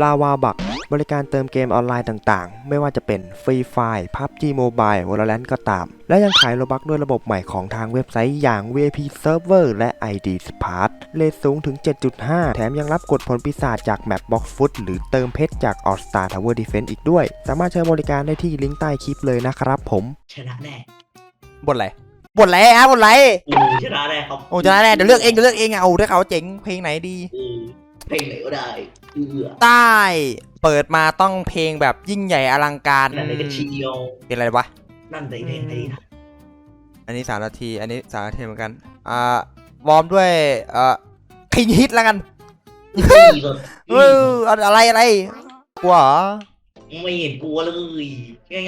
ลาวาบักบริการเติมเกมออนไลน์ต่างๆ ไม่ว่าจะเป็นฟรีไฟ PUBG Mobile Valorant ก็ตาม และยังขายโลบักด้วยระบบใหม่ของทางเว็บไซต์อย่าง VIP Server และ ID Smart เลทสูงถึง 7.5 แถมยังรับกดผลปีศาจจากแมป Box Foot หรือเติมเพชรจาก All Star Tower Defense อีกด้วย สามารถใช้บริการได้ที่ลิงก์ใต้คลิปเลยนะครับผมชนะแน่บทอะไรบทอะไรฮะบทอะไรกูชนะแน่ครับโอ้จะได้แน่เดี๋ยวเลือกเองเดี๋ยวเลือกเองอะโอ้ถ้าเขาเจ๋งเพลงไหนดี เออเพลงไหนก็ได้เอือใต้เปิดมาต้องเพลงแบบยิ่งใหญ่อลังการนั่นเลยก็เชียวเพลงอะไรวะนั่นเลยเพลงไหนนะอันนี้สามนาที อันนี้สามนาทีเหมือนกัน อ่าวอร์มด้วยเอ่อคิงฮิตแล้วกันนี่เลยเอออะไรอะไรกลัวเหรอไม่เห็นกลัวเลย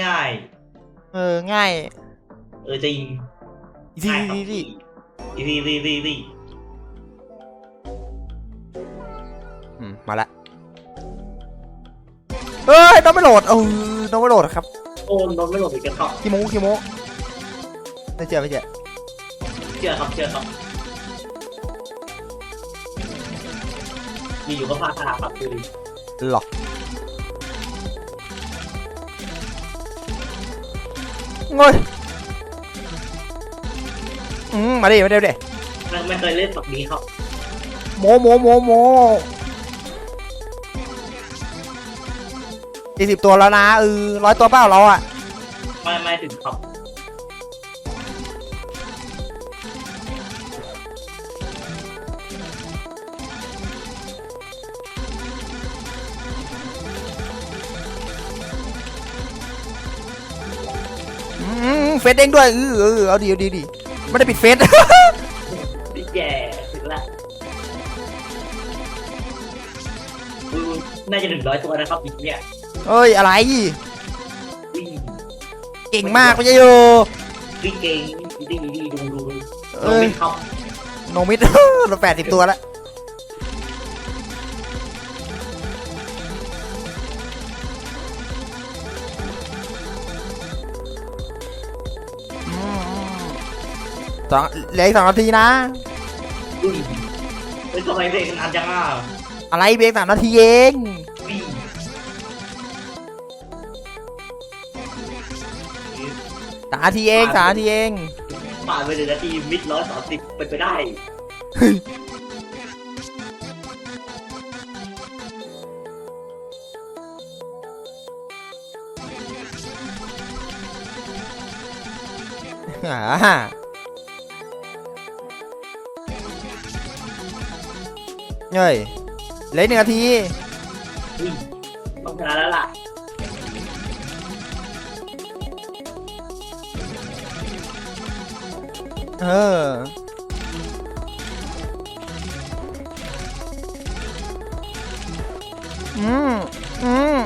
ง่ายเออง่ายๆเออจริงอีซี่ง่ายครับอีซี่อีซี่อีซี่อีซี่ มมาละเอ้ยต้องไม่โหลดเออต้องไม่โหลดครับโอ้นนไม่หลบอีกแล้วครับขี้โม้ขี้โม้ไม่เจอไม่เจอเชื่อครับเชื่อครับมีอยู่ก็พลาดทางครับคือหรอกงอยอืมมาดิมาเดี๋ยวเดี๋ยวไม่ไม่เคยเล่นแบบนี้ครับโมโมโมโม สี่สิบตัวแล้วนะเออร้อยตัวเปล่าเราอะไม่ไม่ถึงครับอืมเฟซเด้งด้วยเออเออเอาดีเอาดีดีไม่ได้ปิดเฟซ แย่ถึงละอือน่าจะถึงร้อยตัวนะครับอีกเนี่ย เอ้ยอะไร วิ่งเก่งมากไม่ใช่โยวิ่งเก่งดีดีดูดูดูเอน้องอเป็นครับโนมิด เราแปดสิบตัวแล้วสองเหลืออีกสองนาทีนะ อุ้ยเป็นทำไมเพลงนานจังอะอะไรเบรกสามนาทีเอง สามนาทีเองสามนาทีเองผ่านไปหนึ่งนาทีมิดร้อยสามสิบเป็นไปได้ อ่าเฮ้ยเหลืออกหนึ่งนาทีอุ้ยต้องชนะแล้วล่ะ เอออืม อืม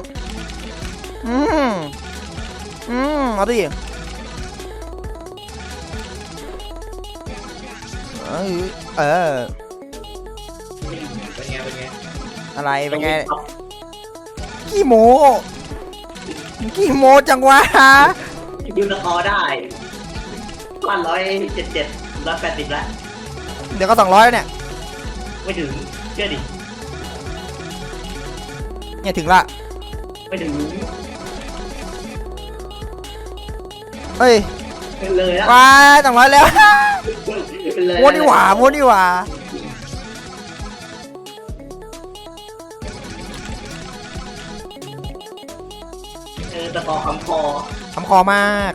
อืม อืมเอาดิเออเออนี่เป็นไงเป็นไงอะไร เป็นไงกี่โมกี่โมจังวะ ยืนสกอได้ พันร้อยเจ็ดเจ็ดร้อยแปดสิบแล้วเดี๋ยวก็สองร้อยเนี่ยไม่ถึงเชื่อดิเนี่ยถึงละไม่ถึงเฮ้ยเป็นเลยละว้ายสองร้อยแล้วเป็นเลยโมนี่หว่าโมนี่หว่าเออสกอร์คำคอทำคอมาก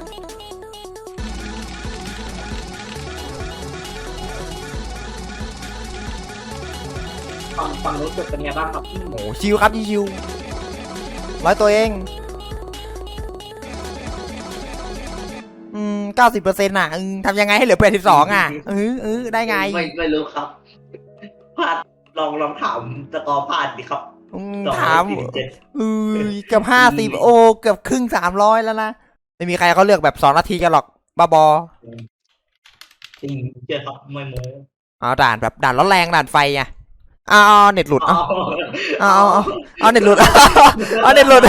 ฝั่งฝั่งนู้นจบเป็นไงบ้างครับโอ้ชิวครับชิวร้อยตัวเอง อืมเก้าสิบเปอร์เซ็นต์อะอืมทำยังไงให้เหลือแปดสิบสองอะเออเออได้ไง ไม่ไม่รู้ครับพลาดลองลองถามสกอร์พลาดดิครับอืมสองถาม สี่เจ็ด เออเกือบห้าสิบโอ้เกือบครึ่งสามร้อยแล้วนะ ไม่มีใครเขาเลือกแบบสองนาทีกันหรอกบ้าบอจริงเชื่อครับไม่โม้เอาด่านแบบด่านร้อนแรงด่านไฟไงเอา เอาเน็ตหลุดเอาเอาเอาเอาเอาเน็ตหลุดเอาเน็ตหลุด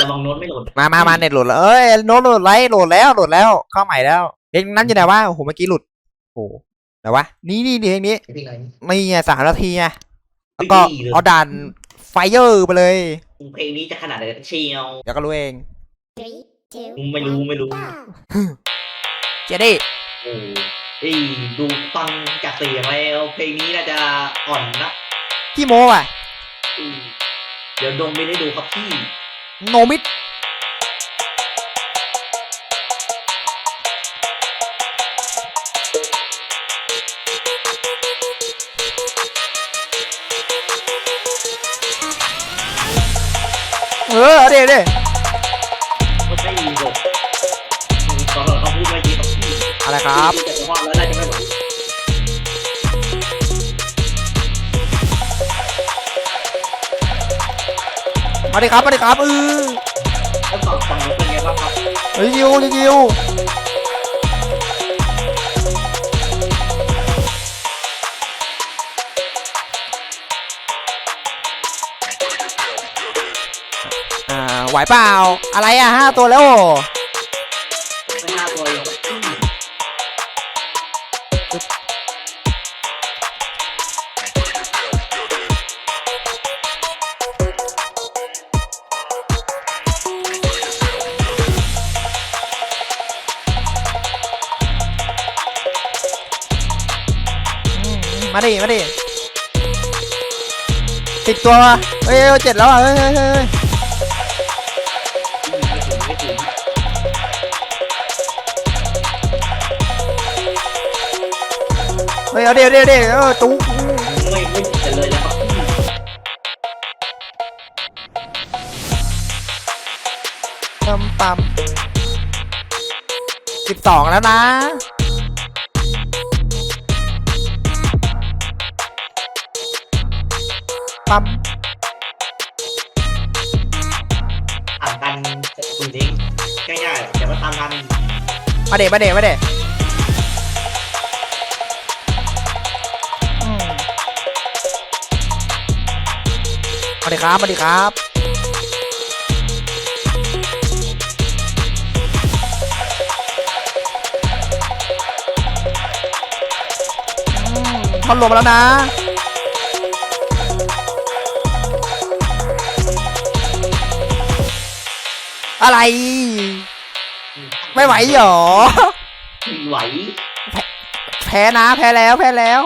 ระวังโน้ตไม่โหลดมามามาเน็ตหลุดแล้วเอ้ยโน้ตโหลดไรโหลดแล้วโหลดแล้วเข้าใหม่แล้วเพลงนั้นอยู่ไหนวะโอ้โหเมื่อกี้หลุดโอ้ไหนวะนี่นี่เพลงนี้ที่ไม่ไงสามนาทีไงแล้วก็เอาด่านไฟเยอร์ไปเลยเพลงนี้จะขนาดไหนเชียวเดี๋ยวก็รู้เองไม่รู้ไม่รู้เจดี้ เอ้ยดูฟังจากเสียงแล้วเพลงนี้น่าจะอ่อนนะพี่โมอะอืมเดี๋ยวดงไม่ได้ดูครับพี่ โนมิดเออเอาดี๋ยวดิ อะไรครับแต่ว่าแล้วน่าจะไม่หรอกมาดิครับมาดิครับเออแล้วฟังฟังแล้วเป็นไงบ้างครับเฮ้ยยิวยิวอ่าไหวเปล่า อะไรอะห้าตัวแล้ว ดิมาดิสิบตัวเฮ้ยเจ็ดแล้วอะเฮ้ยเฮ้ยเฮ้ยเฮ้ยเอาเดี๋ยวเดี๋ยวเดี๋ยวเออตุ๊ไม่ไม่จะเลยแล้วครับปั๊มปั๊มสิบสองแล้วนะ ปั๊มอ่านกันคุณจริงง่ายๆเดี๋ยวมาตามกันมาเดะมาเดะมาเดะอืมมาดิครับมาดิครับอืมท่อนรวมมาแล้วนะ อะไร ไม่ไหวเหรอไหว แพ้นะ แพ้แล้วแพ้แล้ว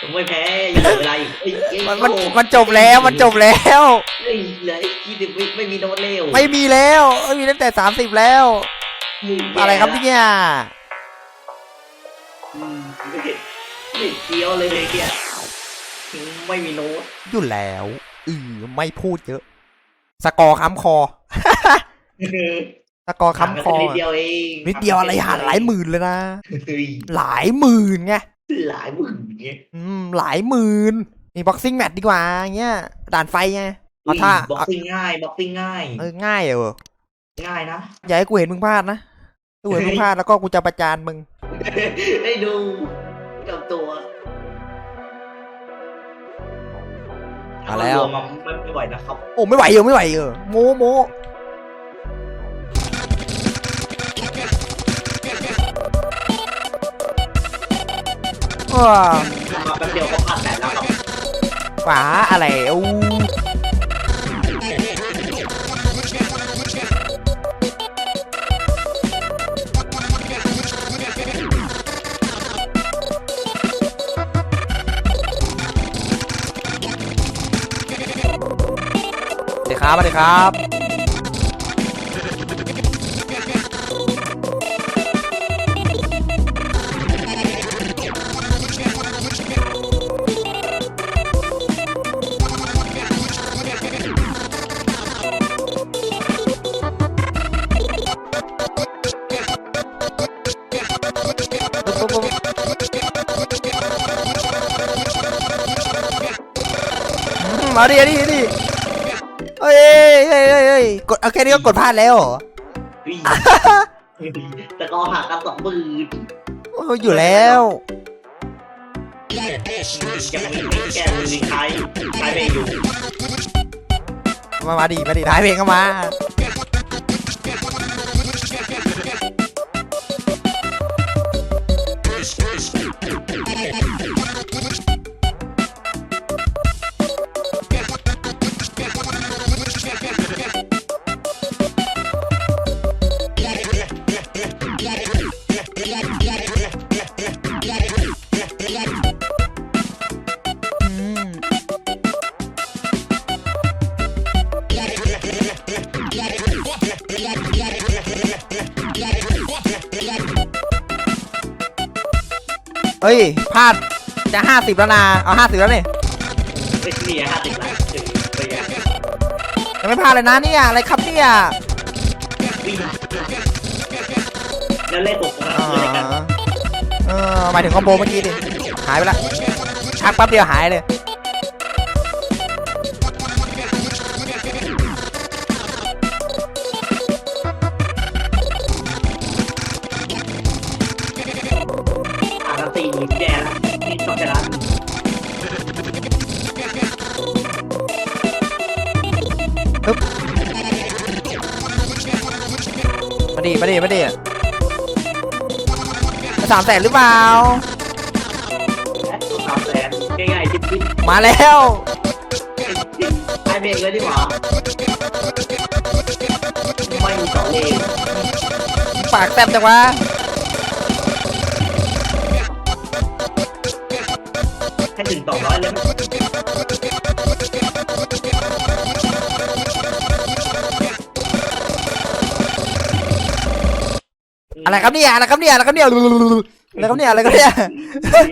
ผมไม่แพ้ยังเหลือเวลาอีกเอ้ยเอ้ยมันมันโอ้มันจบแล้วมันจบแล้ว เอ้ยเหลืออีกยี่สิบวิไม่มีโน้ตเร็วไม่มีแล้วไม่มีตั้งแต่สามสิบแล้วอะไรครับเนี่ย อืมไม่เห็นไม่เห็นเกี้ยวเลยเนี่ยไม่มีโน้ต อยู่แล้วอือไม่พูดเยอะ สกอร์ค้ำคอ สกอร์ค้ำคอนิดเดียวเองนิดเดียวอะไรหาหลายหมื่นเลยนะเฮ้ยหลายหมื่นไงหลายหมื่นเงี้ยอืมหลายหมื่นนี่บ็อกซิ่งแมตช์ดีกว่าเงี้ยด่านไฟไงเอาท่าบ็อกซิ่งง่ายบ็อกซิ่งง่ายเออง่ายเออง่ายนะอย่าให้กูเห็นมึงพลาดนะถ้ากูเห็นมึงพลาดแล้วก็กูจะประจานมึงได้ดูกับตัวมาแล้วรวมมาไม่ไม่ไหวนะครับ โอ้ไม่ไหวเออไม่ไหวเออโมโม มาแป๊บเดียวก็ผ่านแสนแล้วครับฝาอะไรอู้สวัสดีครับสวัสดีครับ อืมมาดิมาดิมาดิเฮ้ยเฮ้ยเฮ้ยเฮ้ยกดเอาแค่นี้ก็กดพลาดแล้วเหรอเฮ้ยแต่ก็หักกันสองหมื่นโอ้ยอยู่แล้วยังไม่ไม่แก้มือใครใครไม่อยู่ มา มาดิมาดิท้ายเพลงก็มา เฮ้ยพลาดจะห้าสิบแล้วนะเอาห้าสิบแล้วนี่ไม่มีห้าสิบล้านถึงไปยังยังไม่พลาดเลยนะเนี่ยอะไรครับเนี่ยวิ่งแล้วเล่นหกอ๋อเล่นกัน เออหมายถึงคอมโบเมื่อกี้ดิหายไปละชักแป๊บเดียวหายเลย มาดิมาดิมาดิสามแสนหรือเปล่า สามแสนง่ายๆจิ๊บจิ๊บมาแล้วไอเบรกเลยดีกว่าไม่มีต่อเลนปากแซ่บจังวะ อะไรครับเนี่ยอะไรครับเนี่ยอะไรครับเนี่ยอะไรครับเนี่ยอะไรครับเนี่ยเฮ้ย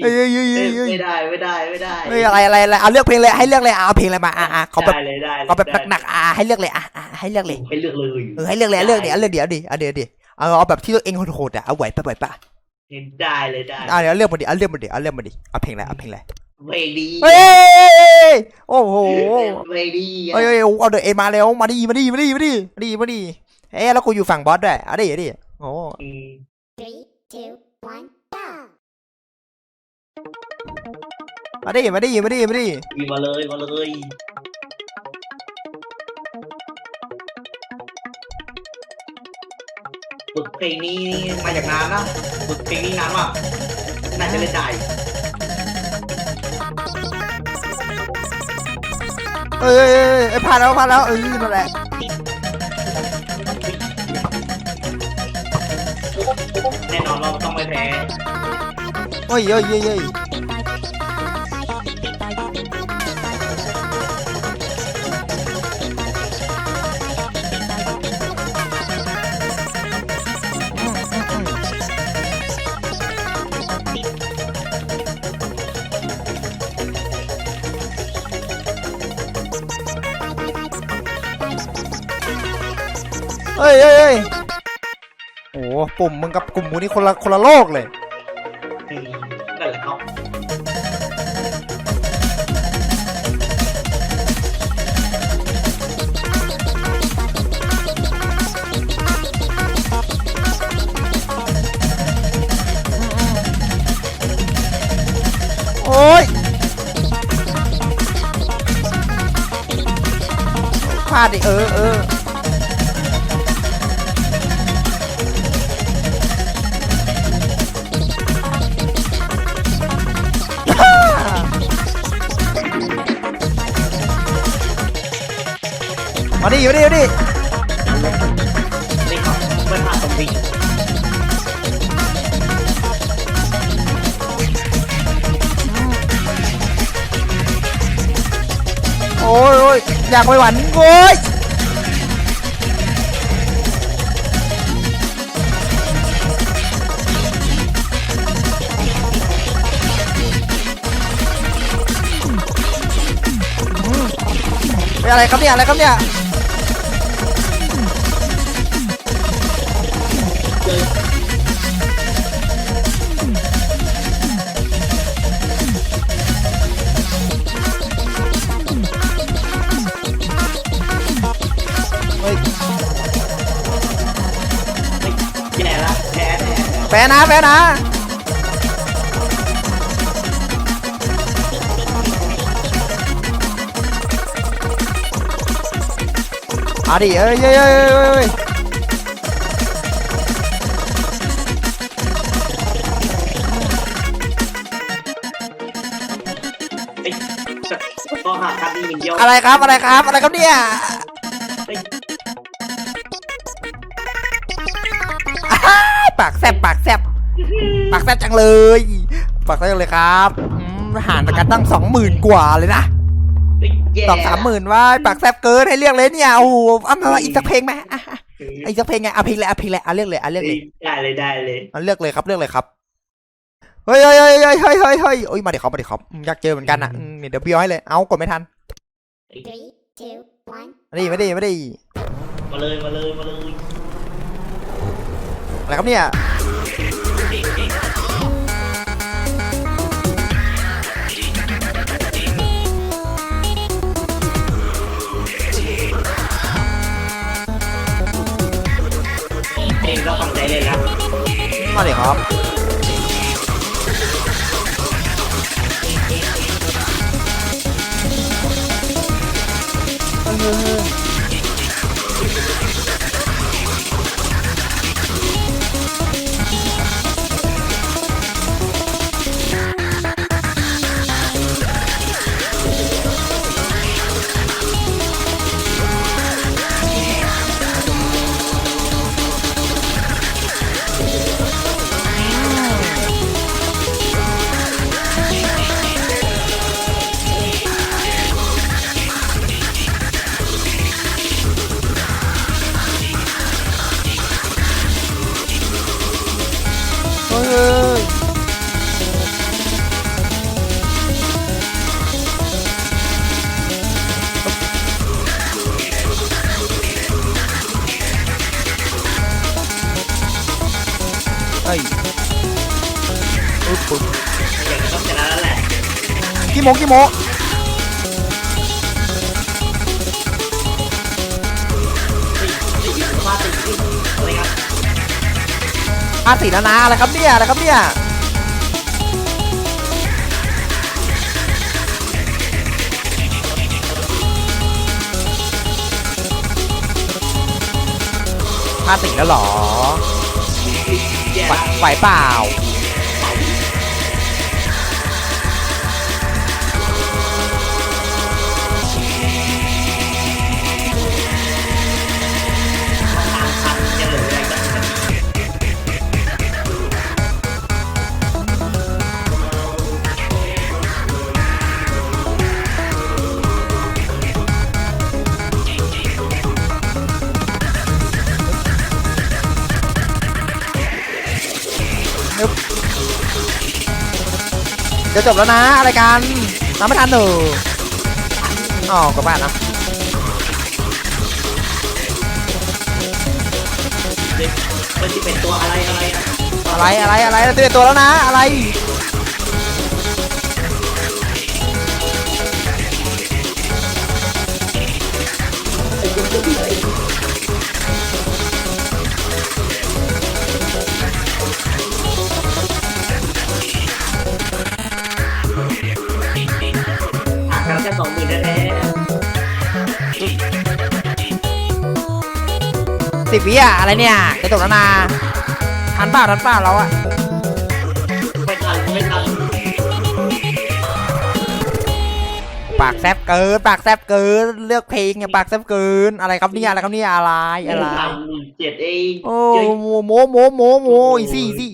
เฮ้ยเฮ้ยเฮ้ยเฮ้ยไม่ได้ไม่ได้ไม่ได้เฮ้ยอะไรอะไรอะไรเอาเลือกเพลงเลยให้เลือกเลยเอาเพลงอะไรมาอะอะขอแบบได้เลยได้เลยขอแบบหนักๆอะให้เลือกเลยอะอะให้เลือกเลยให้เลือกเลยเออให้เลือกเลยเอาเลือกเดี๋ยวเอาเลือกเดี๋ยวดิเอาเดี๋ยวดิเอาเอาแบบที่ตัวเองโหดๆอะเอาไหวปะไหวปะเห็นได้เลยได้เอาเดี๋ยวเอาเลือกมาดิเอาเลือกมาดิเอาเลือกมาดิเอาเพลงอะไรเอาเพลงอะไรเพลงดีเฮ้ยโอ้โหเพลงดีเฮ้ยเฮ้ยเอาเดอะเอมาแล้วมาดิมาดิมาดิมาดิมาดิมาดิเอ้ยแล้วกูอยู่ฝั่งบอสด้วยเอาดิเอาดิ โอ้อืม Three, two, one, go! มาดิมาดิมาดิมาดิมีมาเลยมาเลยฝึกเพลงนี้มาจากนานนะฝึกเพลงนี้นานมากน่าจะเล่นได้เอ้ยเอ้ยเอ้ยเอ้ยผ่านแล้วผ่านแล้วเออนั่นแหละ น่นอนเราต้องไม่แพ้เฮ้ยเฮ้ยเฮ้ยเฮ้ยเฮ้ยเฮ้ย ปุ่มมึงกับกลุ่มกูนี่คนละคนละโลกเลยอืมนั่นแหละครับโอ้ยพลาดดิเออเออ มาดิมาดิมาดินี่ครับไม่พลาดตรงนี้โอ้ยโอ้ยอยากไปหวันโอ้ยเป็นอะไรครับเนี่ยอะไรครับเนี่ย แย่ละแพ้แน่แฟนนะแฟนนะเอาดิเอ้ยเอ้ยเอ้ยเอ้ย หาคัดนี่มันเดียวอะไรครับอะไรครับ อะไรครับเนี่ยเอ้ยอ้ายปากแซบปากแซบปากแซบจังเลย ปากแซบจังเลยครับอืมหารกันตั้งสองหมื่นกว่าเลยนะเอ้ยแย่สองสามหมื่นว่าปากแซบเกินให้เรียกเลยเนี่ยโอ้โหเอามาอีกสักเพลงไหมอะอะอีกสักเพลงไงเอาเพลงเลยเอาเพลงเลยเอาเลือกเลยเอาเลือกเลยได้เลยได้เลยเอาเลือกเลยครับเลือกเลยครับเฮ้ยเฮ้ยเฮ้ยเฮ้ยเฮ้ยเฮ้ยเฮ้ยโอ้ยมาเดี๋ยวครับมาเดี๋ยวครับอืมอยากเจอเหมือนกันอะอืมเดี๋ยวเบี้ยวให้เลย เอากดไม่ทัน Three, two, one. มาดิมาดิมาดิมาเลยมาเลยมาเลยอะไรครับเนี่ยเองก็ตั้งใจเล่นนะมาดิครับ มกี่โมงว่าติดที่อะไรครับอานะอะไรครับเนี่ยอะไรครับเนี่ยพาสีแล้วหรอไหวไหวเปล่า จะจบแล้วนะอะไรกันน้ำไม่ทันหนูอ๋อกลับบ้านนะมันจะเป็นตัวอะไรอะไรอะอะไรอะไรอะไรเราเตือนตัวแล้วนะอะไร สิบวิอะอะไรเนี่ยจะจบแล้วนะทันเปล่าทันเปล่าเราอะๆไม่ทันไม่ทันปากแซบเกินปากแซบเกินเลือกเพลงอย่าปากแซบเกินอะไรครับเนี่ยอะไรครับเนี่ยอะไรอะไรทันเจ็ดเองโอ้เจ๊โมโมโมโมโมอีซี่อีซี่